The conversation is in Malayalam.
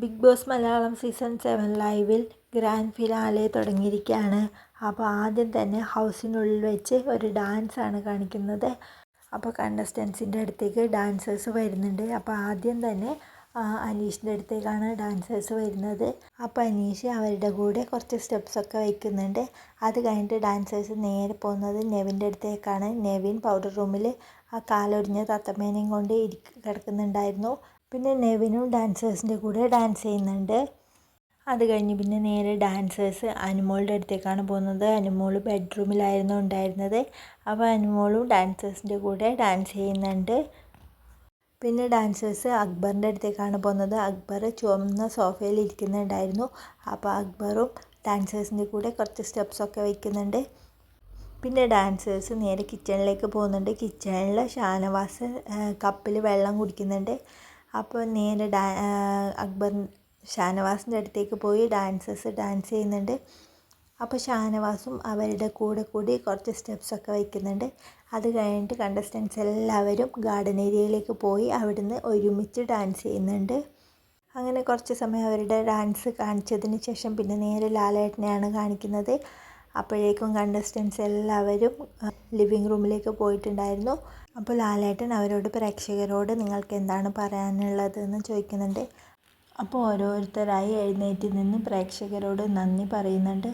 Big boss Malayalam season seven ലൈവിൽ ഗ്രാൻഡ് ഫിനാലെ തുടങ്ങിയിരിക്കുകയാണ്. അപ്പോൾ ആദ്യം തന്നെ ഹൗസിനുള്ളിൽ വെച്ച് ഒരു ഡാൻസ് ആണ് കാണിക്കുന്നത്. അപ്പോൾ കണ്ടസ്റ്റൻസിന്റെ അടുത്തേക്ക് ഡാൻസേഴ്സ് വരുന്നുണ്ട്. അപ്പോൾ ആദ്യം തന്നെ അനീഷിന്റെ അടുത്തേക്കാണ് ഡാൻസേഴ്സ് വരുന്നത്. അപ്പോൾ അനീഷ് അവരുടെ കൂടെ കുറച്ച് സ്റ്റെപ്സൊക്കെ വയ്ക്കുന്നുണ്ട് അത് കഴിഞ്ഞിട്ട് ഡാൻസേഴ്സ് നേരെ പോകുന്നത് നെവിന്റെ അടുത്തേക്കാണ്. നെവിൻ പൗഡർ റൂമിൽ ആ കാലൊടിഞ്ഞ തത്തമേനയും കൊണ്ട് ഇരി കിടക്കുന്നുണ്ടായിരുന്നു. പിന്നെ നെവിനും ഡാൻസേഴ്സിന്റെ കൂടെ ഡാൻസ് ചെയ്യുന്നുണ്ട്. അത് കഴിഞ്ഞ് പിന്നെ നേരെ ഡാൻസേഴ്സ് അനുമോളുടെ അടുത്തേക്കാണ് പോകുന്നത്. അനുമോൾ ബെഡ്റൂമിലായിരുന്നു ഉണ്ടായിരുന്നത്. അപ്പോൾ അനുമോളും ഡാൻസേഴ്സിന്റെ കൂടെ ഡാൻസ് ചെയ്യുന്നുണ്ട്. പിന്നെ ഡാൻസേഴ്സ് അക്ബറിന്റെ അടുത്തേക്കാണ് പോകുന്നത്. അക്ബർ ചുവന്ന സോഫയിൽ ഇരിക്കുന്നുണ്ടായിരുന്നു. അപ്പോൾ അക്ബറും ഡാൻസേഴ്സിന്റെ കൂടെ കുറച്ച് സ്റ്റെപ്സൊക്കെ വയ്ക്കുന്നുണ്ട് പിന്നെ ഡാൻസേഴ്സ് നേരെ കിച്ചണിലേക്ക് പോകുന്നുണ്ട്. കിച്ചണിൽ ഷാനവാസ് കപ്പിൽ വെള്ളം കുടിക്കുന്നുണ്ട്. അപ്പോൾ നേരെ ഡാ അക്ബർ ഷാനവാസിന്റെ അടുത്തേക്ക് പോയി ഡാൻസേഴ്സ് ഡാൻസ് ചെയ്യുന്നുണ്ട്. അപ്പോൾ ഷാനവാസും അവരുടെ കൂടെ കൂടി കുറച്ച് സ്റ്റെപ്സൊക്കെ വയ്ക്കുന്നുണ്ട്. അത് കഴിഞ്ഞിട്ട് കണ്ടസ്റ്റൻസ് എല്ലാവരും ഗാർഡൻ ഏരിയയിലേക്ക് പോയി അവിടുന്ന് ഒരുമിച്ച് ഡാൻസ് ചെയ്യുന്നുണ്ട്. അങ്ങനെ കുറച്ച് സമയം അവരുടെ ഡാൻസ് കാണിച്ചതിന് ശേഷം പിന്നെ നേരെ ലാലേട്ടനെയാണ് കാണിക്കുന്നത്. അപ്പോഴേക്കും കണ്ടസ്റ്റൻസ് എല്ലാവരും ലിവിങ് റൂമിലേക്ക് പോയിട്ടുണ്ടായിരുന്നു. അപ്പോൾ ലാലേട്ടൻ അവരോട് പ്രേക്ഷകരോട് നിങ്ങൾക്ക് എന്താണ് പറയാനുള്ളത് എന്ന് ചോദിക്കുന്നുണ്ട്. അപ്പോൾ ഓരോരുത്തരായി എഴുന്നേറ്റ് നിന്ന് പ്രേക്ഷകരോട് നന്ദി പറയുന്നുണ്ട്.